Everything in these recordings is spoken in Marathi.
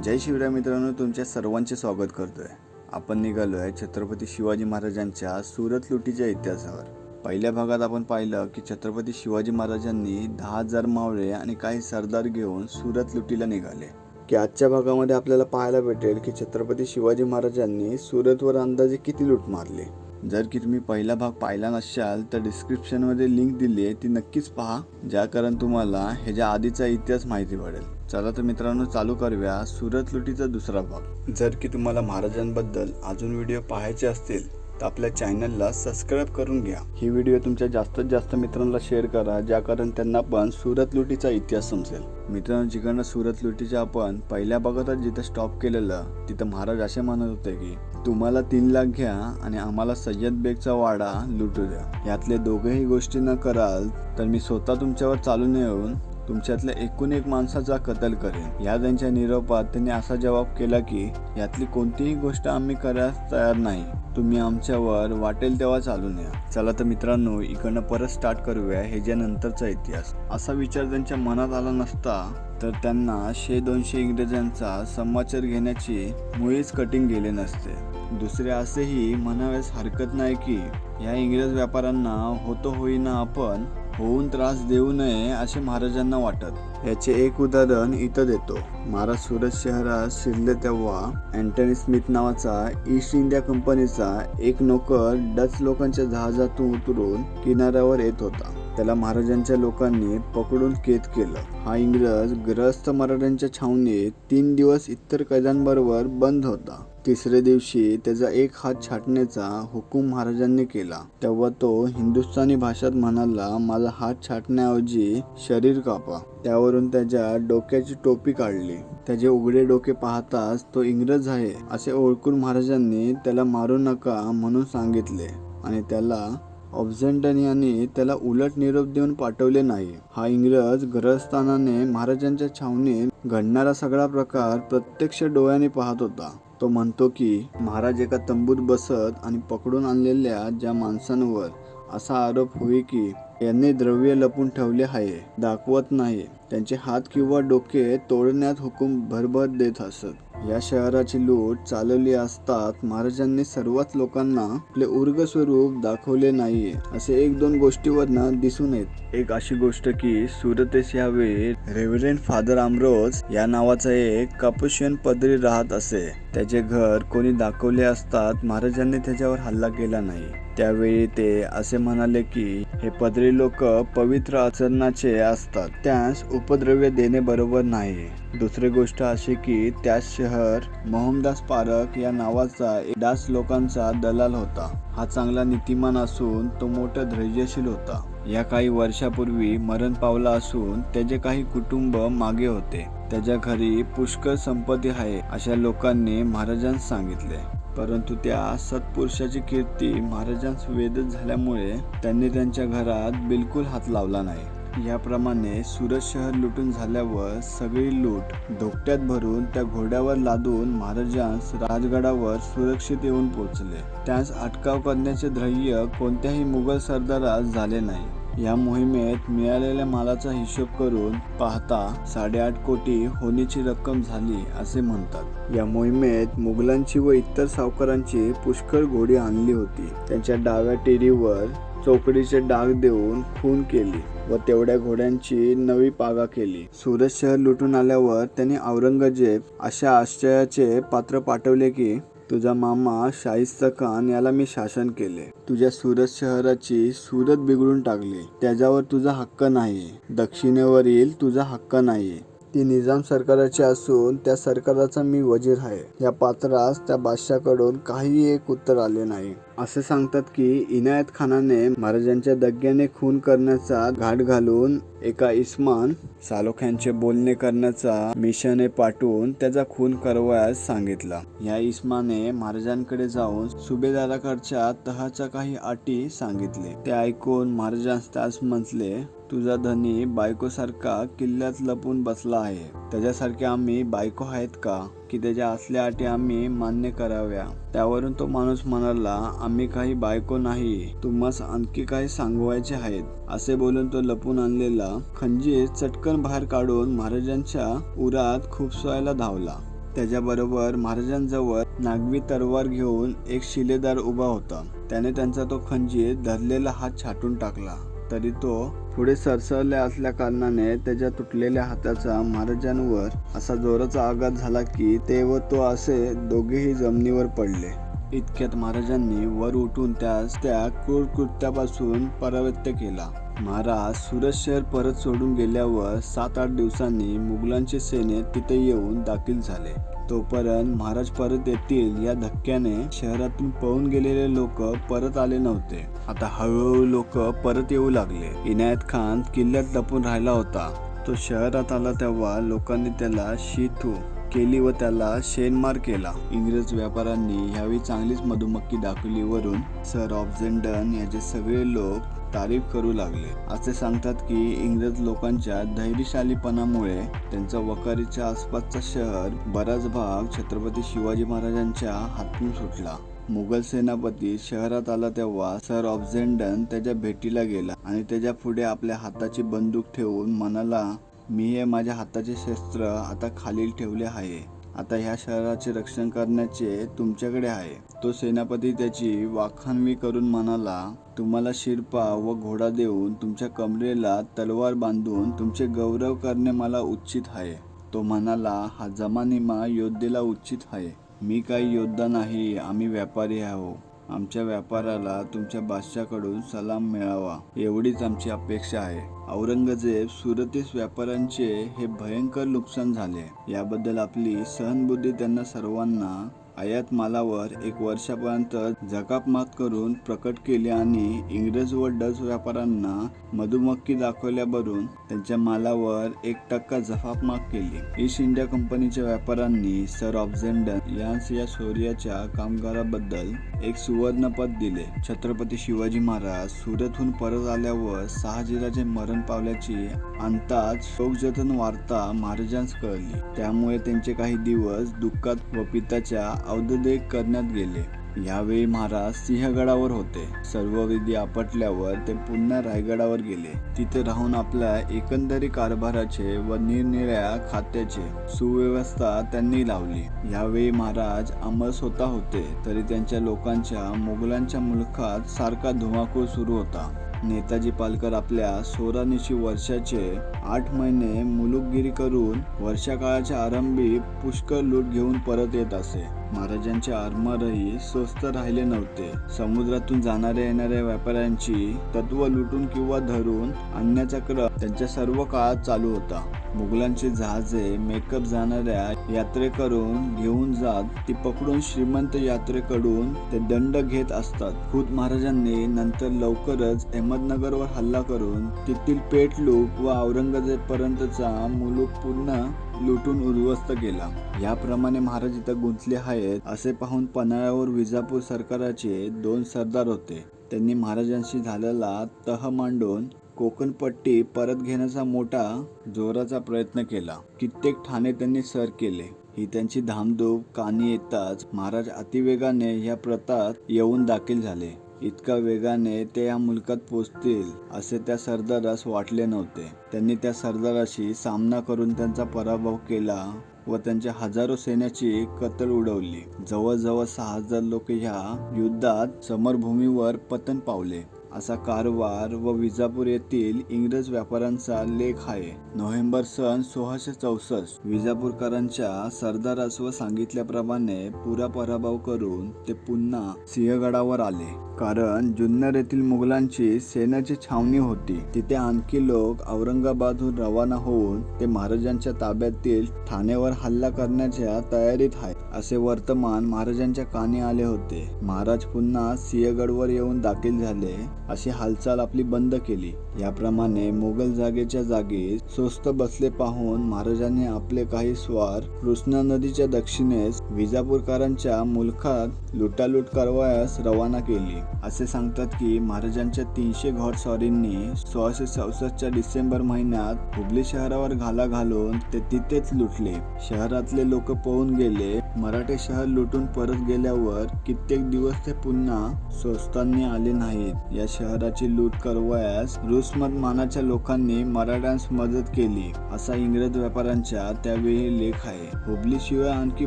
जय शिवराय मित्रांनो तुमच्या सर्वांचे स्वागत करतोय. आपण निघालो आहे छत्रपती शिवाजी महाराजांच्या सुरत लुटीच्या इतिहासावर. पहिल्या भागात आपण पाहिलं की छत्रपती शिवाजी महाराजांनी दहा हजार मावळे आणि काही सरदार घेऊन सुरत लुटीला निघाले. की आजच्या भागामध्ये आपल्याला पाहायला भेटेल की छत्रपती शिवाजी महाराजांनी सुरतवर अंदाजे किती लूट मारली. जर की तुम्ही पहिला भाग पाहिला नसाल तर डिस्क्रिप्शनमध्ये लिंक दिली आहे ती नक्कीच पहा ज्या कारण तुम्हाला ह्याच्या आधीचा इतिहास माहिती पडेल. चला तर मित्रांनो चालू करूया सुरत लुटीचा दुसरा भाग. जर की तुम्हाला महाराजांबद्दल अजून व्हिडिओ पाहायचे असतील तर आपल्या चॅनलला सबस्क्राईब करून घ्या. ही व्हिडिओ तुमच्या जास्तीत जास्त मित्रांना शेअर करा ज्या कारण त्यांना पण सुरत लुटीचा इतिहास समजेल. मित्रांनो जिकडनं सुरत लुटीच्या आपण पहिल्या भागातच जिथं स्टॉप केलेलं तिथं महाराज असे म्हणत होते की तुम्हाला तीन लाख घ्या आणि आम्हाला सय्यद बेगचा वाडा लुटू द्या. यातले दोघेही गोष्टी न कराल तर मी स्वतः तुमच्यावर चालून येऊन तुमच्यातल्या एकूण एक माणसाचा कत्ल करेन. या त्यांच्या निरोपात त्यांनी असा जवाब केला की यातली कोणतीही गोष्ट आम्ही करायला तयार नाही. तुम्ही आमच्यावर वाटेल तेव्हा चालून या. चला तर मित्रांनो इकडनं परत स्टार्ट करूया. ह्याच्यानंतरचा इतिहास. असा विचार त्यांच्या मनात आला नसता तर त्यांना शे दोनशे इंग्रजांचा समाचार घेण्याची मुळीच कटिंग गेले नसते. दुसरे असेही म्हणावेस हरकत नाही की या इंग्रज व्यापाऱ्यांना होतो होईना आपण होऊन त्रास देऊ नये असे महाराजांना वाटत. याचे एक उदाहरण इथं देतो. महाराज सुरत शहरात शिरले तेव्हा अँटनी स्मिथ नावाचा ईस्ट इंडिया कंपनीचा एक नोकर डच लोकांच्या जहाजातून उतरून किनाऱ्यावर येत होता. त्याला महाराजांच्या लोकांनी पकडून कैद केलं. हा इंग्रज ग्रस्त मराठ्यांच्या छावणीत तीन दिवस इतर कैद्यांबरोबर बंद होता. तिसऱ्या दिवशी त्याचा एक हात छाटण्याचा हुकूम महाराजांनी केला. तेव्हा तो हिंदुस्थानी भाषेत म्हणाला माझा हात छाटण्याऐवजी शरीर कापा. त्यावरून त्याच्या डोक्याची टोपी काढली. त्याचे उघडे डोके पाहताच तो इंग्रज आहे असे ओळखून महाराजांनी त्याला मारू नका म्हणून सांगितले आणि त्याला ऑब्झेंटन यांनी त्याला उलट निरोप देऊन पाठवले नाही. हा इंग्रज ग्रहस्थानाने महाराजांच्या छावणीत घडणारा सगळा प्रकार प्रत्यक्ष डोळ्याने पाहत होता. तो म्हणतो की महाराज एका तंबूत बसत आणि पकडून आणलेल्या ज्या माणसांवर असा आरोप होई की यांनी द्रव्य लपून ठेवले आहे दाखवत नाही. त्यांचे हात किंवा डोके तोडण्यात हुकूम भरभर देत असत. या शहराची लूट चालवली असतात. महाराजांनी सर्वच लोकांना आपले उर्ग स्वरूप दाखवले नाही असे एक दोन गोष्टीवरनं दिसून येत. एक अशी गोष्ट की सुरतेस यावेळी रेव्हरेंट फादर आमरोज या नावाचा एक कापुशियन पदरी राहत असे. त्याचे घर कोणी दाखवले असतात महाराजांनी त्याच्यावर हल्ला केला नाही. त्यावेळी ते असे म्हणाले की हे पदरी लोक पवित्र आचरणाचे असतात. त्यास उपद्रव्य देणे बरोबर नाही दुसरी गोष्ट अशी की त्याच शहर मोहमदास पारक या नावाचा एक दास लोकांचा दलाल होता. हा चांगला नीतिमान असून तो मोठा धैर्यशील होता. या काही वर्षापूर्वी मरण पावला असून त्याचे काही कुटुंब मागे होते. त्याच्या घरी पुष्कळ संपत्ती आहे अशा लोकांनी महाराजांस सांगितले. परंतु त्या सत्पुरुषाची कीर्ती महाराजांस वेदच झाल्यामुळे त्यांनी त्यांच्या घरात बिलकुल हात लावला नाही. याप्रमाणे सुरत शहर लुटून झाल्यावर सगळी लूट धोक्यात भरून त्या घोड्यावर लादून महाराजांस राजगडावर सुरक्षित येऊन पोहोचले. त्यास अटकाव करण्याचे ध्येय कोणत्याही मुघल सरदारास झाले नाही. या मोहिमेत मिळालेल्या मालाचा हिशोब करून पाहता साडेआठ कोटी होनीची रक्कम झाली असे म्हणतात. या मोहिमेत मुघलांची व इतर सावकारांची पुष्कळ घोडी आणली होती. त्यांच्या डाव्या टेरीवर चौकडीचे डाग देऊन खून केली व तेवढ्या घोड्यांची नवी पागा केली. सुरत शहर लुटून आल्यावर त्यांनी औरंगजेब अशा आश्चर्याचे पात्र पाठवले की तुझा मामा शाहिस्ता खान याला मी शासन केले. तुझ्या सुरत शहराची सुरत बिघडून टाकली. त्याच्यावर तुझा हक्क नाही दक्षिणेवरील तुझा हक्क नाही ती निजाम सरकाराची असून त्या सरकाराचा मी वजीर आहे. या पात्रास त्या बादशाकडून काही एक उत्तर आले नाही. असे सांगतात की इनायत खानाने महाराजांच्या दग्ग्याने खून करण्याचा घाट घालून एका इस्मान सालोख्यांचे बोलणे करण्याचा मिशने पाठवून त्याचा खून करवयास सांगितला. या इस्माने महाराजांकडे जाऊन सुभेदाराकडच्या तहाच्या काही अटी सांगितले. ते ऐकून महाराजांस त्यास म्हटले तुझा धनी बायकोसारखा किल्ल्यात लपून बसला आहे. त्याच्यासारखे आम्ही बायको आहेत का? की त्याच्या असल्या अटी आम्ही मान्य कराव्या. त्यावरून तो माणूस म्हणाला आम्ही काही बायको नाही तुम्हास आणखी काही सांगवायचे आहेत. असे बोलून तो लपून आणलेला खंजीर चटकन बाहेर काढून महाराजांच्या उरात खुपसवायला धावला. त्याच्याबरोबर महाराजांजवळ नागवी तरवार घेऊन एक शिलेदार उभा होता. त्याने त्यांचा तो खंजीर धरलेला हात छाटून टाकला. तरी तो पुढे सरसरल्या असल्या कारणाने त्याच्या तुटलेल्या हाताचा महाराजांवर असा जोराचा आघात झाला की ते व तो असे दोघेही जमिनीवर पडले. इतक्यात महाराजांनी वर उठून त्यास त्या क्रूर कृत्यापासून परावृत्त केला. महाराज सुरत शहर परत सोडून गेल्यावर सात आठ दिवसांनी मुघलांचे सेने तिथे येऊन दाखल झाले. तोपर्यंत महाराज परत येतील या धक्क्याने शहरातून पळून गेलेले लोक परत आले नव्हते. आता हळूहळू लोक परत येऊ लागले. इनायत खान किल्ल्यात लपून राहिला होता. तो शहरात आला तेव्हा लोकांनी त्याला शिथू केली व त्याला शेनमार केला. इंग्रज व्यापाऱ्यांनी ह्यावेळी चांगलीच मधुमक्की दाखवली वरून सर ऑब्झेंडन याचे सगळे लोक तारीफ करू लागले. असे सांगतात की इंग्रज लोकांच्या धैर्यशालीपणामुळे त्यांचा वकारीच्या आसपासचा शहर बराच भाग छत्रपती शिवाजी महाराजांच्या हातून सुटला. मुघल सेनापती शहरात आला तेव्हा सर ऑब्झेंडन त्याच्या भेटीला गेला आणि त्याच्या पुढे आपल्या हाताची बंदूक ठेवून म्हणाला मी हे माझ्या हाताचे शस्त्र आता खालील ठेवले आहे. आता ह्या शहराचे रक्षण करण्याचे तुमच्याकडे आहे. तो सेनापती त्याची वाखाणवी करून म्हणाला तुम्हाला शिरपा व घोडा देऊन तुमच्या कमरेला तलवार बांधून तुमचे गौरव करणे मला उचित आहे. तो म्हणाला हा जमानिमा योद्धेला उचित आहे. मी काही योद्धा नाही आम्ही व्यापारी आहो आमच्या व्यापाराला तुमच्या बादशाकडून सलाम मिळावा एवढीच आमची अपेक्षा आहे. औरंगजेब सुरतीस व्यापाऱ्यांचे हे भयंकर नुकसान झाले. याबद्दल आपली सहनबुद्धी त्यांना सर्वांना आयात मालावर एक वर्षापर्यंत जकाप मात करून प्रकट केले आणि इंग्रज व डच व्यापाऱ्यांना मधुमक्की दाखवल्यावरून त्यांच्या मालावर एक टक्का जफाप माग केली. ईस्ट इंडिया कंपनीच्या व्यापाऱ्यांनी सर ऑब्झेंडन यांस या शौर्याच्या कामगाराबद्दल एक सुवर्णपद दिले. छत्रपती शिवाजी महाराज सुरतहून परत आल्यावर शहाजीराजे मरण पावल्याची अंतात शोकजतन वार्ता महाराजांस कळली. त्यामुळे त्यांचे काही दिवस दुःखात व पित्याच्या अवधदेक करण्यात गेले. यावेळी महाराज सिंहगडावर होते. सर्व विधी आपटल्यावर ते पुन्हा रायगडावर गेले. तिथे राहून आपल्या एकंदरी कारभाराचे व निरनिळ्या खात्याचे सुव्यवस्था त्यांनी लावली. यावेळी महाराज अमर स्वतः होते तरी त्यांच्या लोकांच्या मुघलांच्या मुलखात सारखा धुमाकूळ सुरू होता. नेताजी पालकर आपल्या सोरानिशी वर्षाचे आठ महिने मुलुकगिरी करून वर्षाकाळाच्या आरंभी पुष्कळ लूट घेऊन परत येत असे. महाराजांचे आरमारही स्वस्त राहिले नव्हते. समुद्रातून जाणाऱ्या येणाऱ्या व्यापाऱ्यांची तत्व लुटून किंवा धरून आणण्याचा क्रम त्यांच्या सर्व काळात चालू होता. मुघलांची जहाजे मेकअप जाणाऱ्या यात्रेकरून घेऊन जात ती पकडून श्रीमंत यात्रेकडून ते दंड घेत असतात. खुद महाराजांनी नंतर लवकरच अहमदनगरवर हल्ला करून तेथील पेट लूप व औरंगजेब पर्यंतचा मुलूक पूर्ण लुटून उद्ध्वस्त केला. याप्रमाणे महाराज इथं गुंतले आहेत असे पाहून पन्हाळ्यावर विजापूर सरकाराचे दोन सरदार होते. त्यांनी महाराजांशी झालेला तह मांडून कोकणपट्टी परत घेण्याचा मोठा जोराचा प्रयत्न केला. कित्येक ठाणे त्यांनी सर केले. ही त्यांची धामधूप कानी येताच महाराज अतिवेगाने या प्रतात येऊन दाखल झाले. इतका वेगाने ते या मुलकात पोचतील असे त्या सरदारास वाटले नव्हते. त्यांनी त्या सरदाराशी सामना करून त्यांचा पराभव केला व त्यांच्या हजारो सैन्याची कत्तल उडवली. जवळजवळ सहा हजार लोक ह्या युद्धात समरभूमीवर पतन पावले. असा कारवार व विजापूर येथील इंग्रज व्यापाऱ्यांचा लेख आहे. नोव्हेंबर सन सोळाशे चौसष्ट विजापूरकरांच्या सरदारास व सांगितल्याप्रमाणे पुरा पराभव करून ते पुन्हा सिंहगडावर आले. कारण जुन्नर येथील मुघलांची सेनाची छावणी होती. तिथे आणखी लोक औरंगाबादहून रवाना होऊन ते महाराजांच्या ताब्यातील ठाण्यावर हल्ला करण्याच्या तयारीत आहे असे वर्तमान महाराजांच्या कानी आले होते. महाराज पुन्हा सिंहगडवर येऊन दाखल झाले. अशी हालचाल आपली बंद केली. याप्रमाणे मोगल जागेच्या जागी स्वस्त बसले पाहून महाराजांनी आपले काही स्वार कृष्णा नदीच्या दक्षिणेस विजापूरकरांच्या मुलखात लुटालूट करवयास रवाना केली. असे सांगतात की महाराजांच्या तीनशे घोडस्वारींनी सोळाशे चौसष्टच्या डिसेंबर महिन्यात हुबली शहरावर घाला घालून ते तिथेच लुटले. शहरातले लोक पळून गेले. मराठे शहर लुटून परत गेल्यावर कित्येक दिवस ते पुन्हा स्वस्तांनी आले नाहीत. या शहराची लूट करवयास रुसमत मानाच्या लोकांनी मराठ्यांस मदत केली असा इंग्रज व्यापाऱ्यांच्या त्यावेळी लेख आहे. हुबली शिवाय आणखी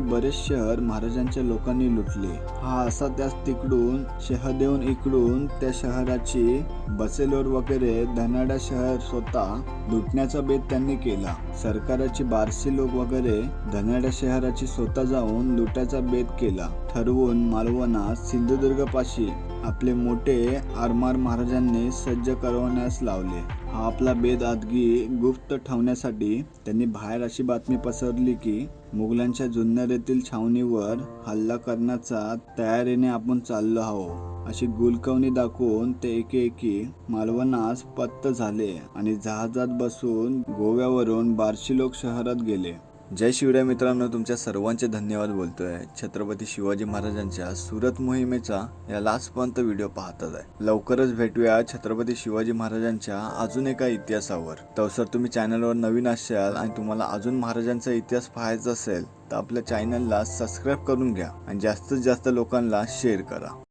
बरेच शहर महाराजांच्या लोकांनी लुटले. हा असा त्यास तिकडून शहदेऊन इकडून त्या शहराची बसेलोर वगैरे धनाडा शहर स्वतः लुटण्याचा बेत त्यांनी केला. सरकाराची बारसी लोक वगैरे धनाड्या शहराची स्वतः जाऊन लुटायचा बेत केला. ठरवून मालवणा सिंधुदुर्गपाशी आपले मोठे आरमार महाराजांनी सज्ज करवण्यास लावले. हा आपला बेदादगी गुप्त ठेवण्यासाठी त्यांनी बाहेर अशी बातमी पसरली की मुघलांच्या जुन्नर येथील छावणीवर हल्ला करण्याचा तयारीने आपण चाललो आहो अशी गुलकवणी दाखवून ते एके एकी मालवणास पत्त झाले आणि जहाजात बसून गोव्यावरून बार्शी लोक शहरात गेले. जय शिवराय मित्रांनो तुमच्या सर्वांचे धन्यवाद बोलतोय. छत्रपती शिवाजी महाराजांच्या सुरत मोहिमेचा या लास्टपर्यंत व्हिडिओ पाहतच आहे. लवकरच भेटूया छत्रपती शिवाजी महाराजांच्या अजून एका इतिहासावर. तर सर तुम्ही चॅनलवर नवीन असाल आणि तुम्हाला अजून महाराजांचा इतिहास पाहायचा असेल तर आपल्या चॅनलला सबस्क्राईब करून घ्या आणि जास्तीत जास्त लोकांना शेअर करा.